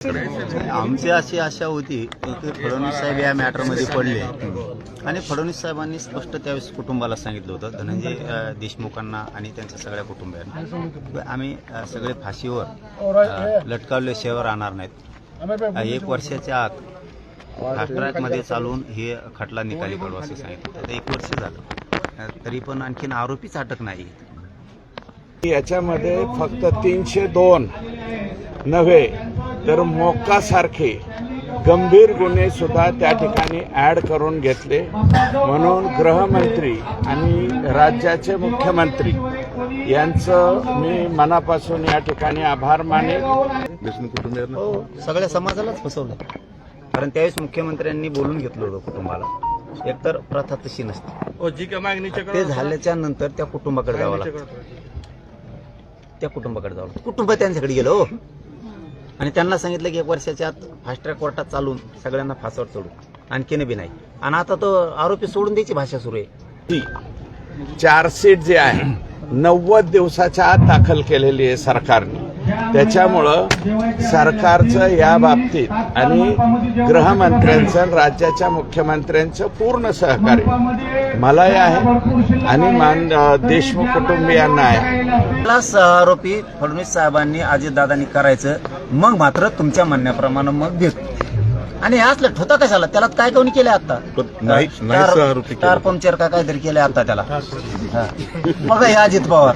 आमची अशी आशा होती की फडणवीस साहेब या मॅटरमध्ये पडले. आणि फडणवीस साहेबांनी स्पष्ट त्यावेळेस कुटुंबाला सांगितलं होतं धनंजय देशमुखांना आणि त्यांच्या सगळ्या कुटुंबियांना. आम्ही सगळे फाशीवर लटकावल्याशिवाय राहणार नाहीत. एक वर्षाच्या आत फास्ट ट्रॅकमध्ये हे खटला निकाली पडू असं सांगितलं तर एक वर्ष झालं. तरी पण आणखीन आरोपीच अटक नाही. याच्यामध्ये फक्त तीनशे दोन नव्हे तर मोक्कासारखे गंभीर गुन्हे सुद्धा त्या ठिकाणी ऍड करून घेतले. म्हणून गृहमंत्री आणि राज्याचे मुख्यमंत्री यांचं मी मनापासून या ठिकाणी आभार मानेन. देशमुख कुटुंबियांना. हो सगळ्या समाजालाच फसवलं. कारण त्यावेळेस मुख्यमंत्र्यांनी बोलून घेतलं होतं कुटुंबाला. एकतर प्रथा तशी नसते. ते झाल्याच्यानंतर त्या कुटुंबाकडे जावं लागतं. त्या कुटुंबाकडे जावं लागतं. कुटुंब त्यांच्याकडे गेलं हो. आणि त्यांना सांगितलं की एक वर्षाच्या आत फास्ट ट्रॅक कोर्टात चालून सगळ्यांना फासावर चढू आणखीन बी नाही. आणि आता तो आरोपी सोडून द्यायची भाषा सुरू आहे. चार्जशीट जे आहे नव्वद दिवसाच्या आत दाखल केलेली आहे सरकारने. त्याच्यामुळं सरकारचं या बाबतीत आणि गृहमंत्र्यांचं आणि राज्याच्या मुख्यमंत्र्यांचं पूर्ण सहकार्य मलाही आहे आणि मान देशमुख कुटुंबियांना आहे. मला आरोपी फडणवीस साहेबांनी अजितदादांनी करायचं मग मात्र तुमच्या म्हणण्याप्रमाणे मग भेट. आणि हे असलं ठोता कशाला? त्याला काय कोणी केलं आता? नाही नाही केले. टार पंक्चर का काहीतरी केलं आता त्याला. हा. बघा हे अजित पवार.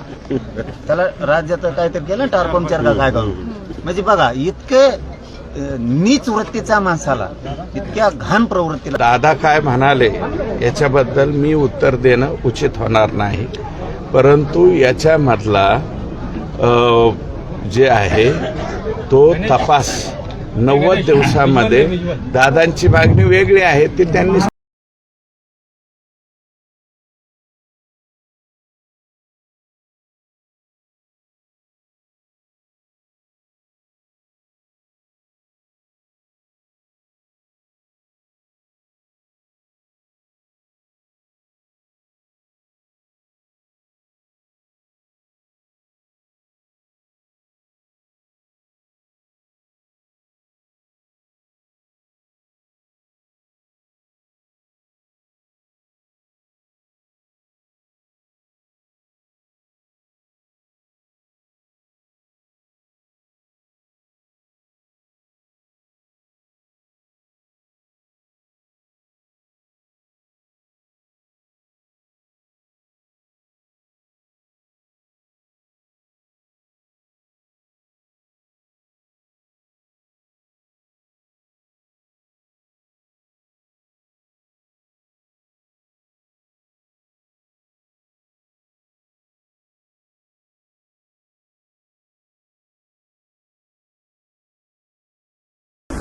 त्याला राज्यात काहीतरी केलं टार पंक्चर का काय करून म्हणजे बघा इतके अं, नीच वृत्तीचा माणसाला इतक्या घाण प्रवृत्तीला दादा काय म्हणाले याच्याबद्दल मी उत्तर देणं उचित होणार नाही. परंतु याच्यामधला अ, जे आहे तो तपास नव्वद दिवसामध्ये दादांची मागणी वेगळी आहे ती त्यांनी